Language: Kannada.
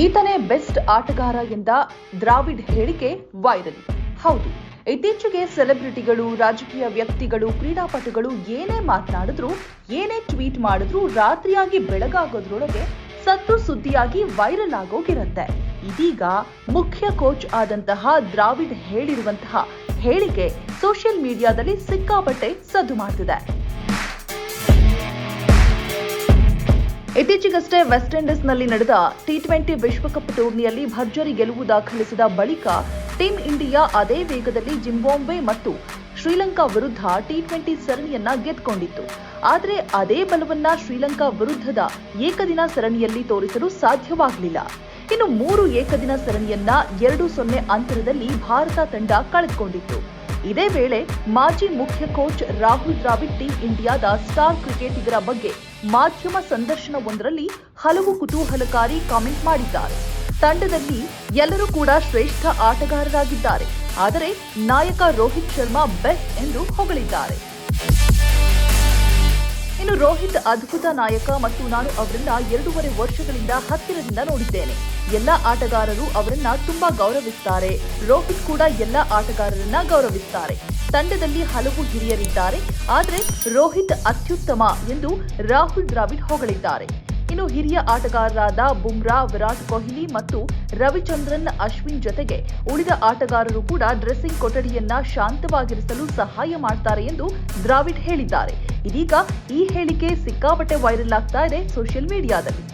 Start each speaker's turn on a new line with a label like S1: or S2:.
S1: ಈತನೇ ಬೆಸ್ಟ್ ಆಟಗಾರ ಎಂದ ದ್ರಾವಿಡ್ ಹೇಳಿಕೆ ವೈರಲ್. ಹೌದು, ಇತ್ತೀಚೆಗೆ ಸೆಲೆಬ್ರಿಟಿಗಳು, ರಾಜಕೀಯ ವ್ಯಕ್ತಿಗಳು, ಕ್ರೀಡಾಪಟುಗಳು ಏನೇ ಮಾತನಾಡಿದ್ರು, ಏನೇ ಟ್ವೀಟ್ ಮಾಡಿದ್ರು ರಾತ್ರಿಯಾಗಿ ಬೆಳಗಾಗೋದ್ರೊಳಗೆ ಸತ್ತು ಸುದ್ದಿಯಾಗಿ ವೈರಲ್ ಆಗೋಗಿರುತ್ತೆ. ಇದೀಗ ಮುಖ್ಯ ಕೋಚ್ ಆದಂತಹ ದ್ರಾವಿಡ್ ಹೇಳಿರುವಂತಹ ಹೇಳಿಕೆ ಸೋಷಿಯಲ್ ಮೀಡಿಯಾದಲ್ಲಿ ಸಿಕ್ಕಾಪಟ್ಟೆ ಸದ್ದು ಮಾಡ್ತಿದೆ. ಇತ್ತೀಚೆಗಷ್ಟೇ ವೆಸ್ಟ್ ಇಂಡೀಸ್ನಲ್ಲಿ ನಡೆದ ಟಿ ಟ್ವೆಂಟಿ ವಿಶ್ವಕಪ್ ಟೂರ್ನಿಯಲ್ಲಿ ಭರ್ಜರಿ ಗೆಲುವು ದಾಖಲಿಸಿದ ಬಳಿಕ ಟೀಂ ಇಂಡಿಯಾ ಅದೇ ವೇಗದಲ್ಲಿ ಜಿಂಬಾಬ್ವೆ ಮತ್ತು ಶ್ರೀಲಂಕಾ ವಿರುದ್ಧ ಟಿ ಟ್ವೆಂಟಿ ಸರಣಿಯನ್ನ ಗೆದ್ದುಕೊಂಡಿತ್ತು. ಆದರೆ ಅದೇ ಬಲವನ್ನ ಶ್ರೀಲಂಕಾ ವಿರುದ್ಧದ ಏಕದಿನ ಸರಣಿಯಲ್ಲಿ ತೋರಿಸಲು ಸಾಧ್ಯವಾಗಲಿಲ್ಲ. ಇನ್ನು ಮೂರು ಏಕದಿನ ಸರಣಿಯನ್ನ ಎರಡು ಸೊನ್ನೆ ಅಂತರದಲ್ಲಿ ಭಾರತ ತಂಡ ಕಳೆದುಕೊಂಡಿತ್ತು. ಇದೇ ವೇಳೆ ಮಾಜಿ ಮುಖ್ಯ ಕೋಚ್ ರಾಹುಲ್ ದ್ರಾವಿಡ್ ಟೀಂ ಇಂಡಿಯಾದ ಸ್ಟಾರ್ ಕ್ರಿಕೆಟಿಗರ ಬಗ್ಗೆ ಮಾಧ್ಯಮ ಸಂದರ್ಶನವೊಂದರಲ್ಲಿ ಹಲವು ಕುತೂಹಲಕಾರಿ ಕಾಮೆಂಟ್ ಮಾಡಿದ್ದಾರೆ. ತಂಡದಲ್ಲಿ ಎಲ್ಲರೂ ಕೂಡ ಶ್ರೇಷ್ಠ ಆಟಗಾರರಾಗಿದ್ದಾರೆ. ಆದರೆ ನಾಯಕ ರೋಹಿತ್ ಶರ್ಮಾ ಬೆಸ್ಟ್ ಎಂದು ಹೊಗಳಿದ್ದಾರೆ. ಇನ್ನು ರೋಹಿತ್ ಅದ್ಭುತ ನಾಯಕ ಮತ್ತು ನಾನು ಅವರನ್ನ ಎರಡೂವರೆ ವರ್ಷಗಳಿಂದ ಹತ್ತಿರದಿಂದ ನೋಡಿದ್ದೇನೆ. ಎಲ್ಲ ಆಟಗಾರರು ಅವರನ್ನ ತುಂಬಾ ಗೌರವಿಸ್ತಾರೆ. ರೋಹಿತ್ ಕೂಡ ಎಲ್ಲ ಆಟಗಾರರನ್ನ ಗೌರವಿಸ್ತಾರೆ. ತಂಡದಲ್ಲಿ ಹಲವು ಹಿರಿಯರಿದ್ದಾರೆ. ಆದರೆ ರೋಹಿತ್ ಅತ್ಯುತ್ತಮ ಎಂದು ರಾಹುಲ್ ದ್ರಾವಿಡ್ ಹೊಗಳಿದ್ದಾರೆ. ಇನ್ನು ಹಿರಿಯ ಆಟಗಾರರಾದ ಬುಮ್ರಾ, ವಿರಾಟ್ ಕೊಹ್ಲಿ ಮತ್ತು ರವಿಚಂದ್ರನ್, ಅಶ್ವಿನ್ ಜೊತೆಗೆ ಉಳಿದ ಆಟಗಾರರು ಕೂಡ ಡ್ರೆಸ್ಸಿಂಗ್ ಕೊಠಡಿಯನ್ನ ಶಾಂತವಾಗಿರಿಸಲು ಸಹಾಯ ಮಾಡ್ತಾರೆ ಎಂದು ದ್ರಾವಿಡ್ ಹೇಳಿದ್ದಾರೆ. ಇದೀಗ ಈ ಹೇಳಿಕೆ ಸಿಕ್ಕಾಪಟ್ಟೆ ವೈರಲ್ ಆಗ್ತಾ ಇದೆ ಸೋಷಿಯಲ್ ಮೀಡಿಯಾದಲ್ಲಿ.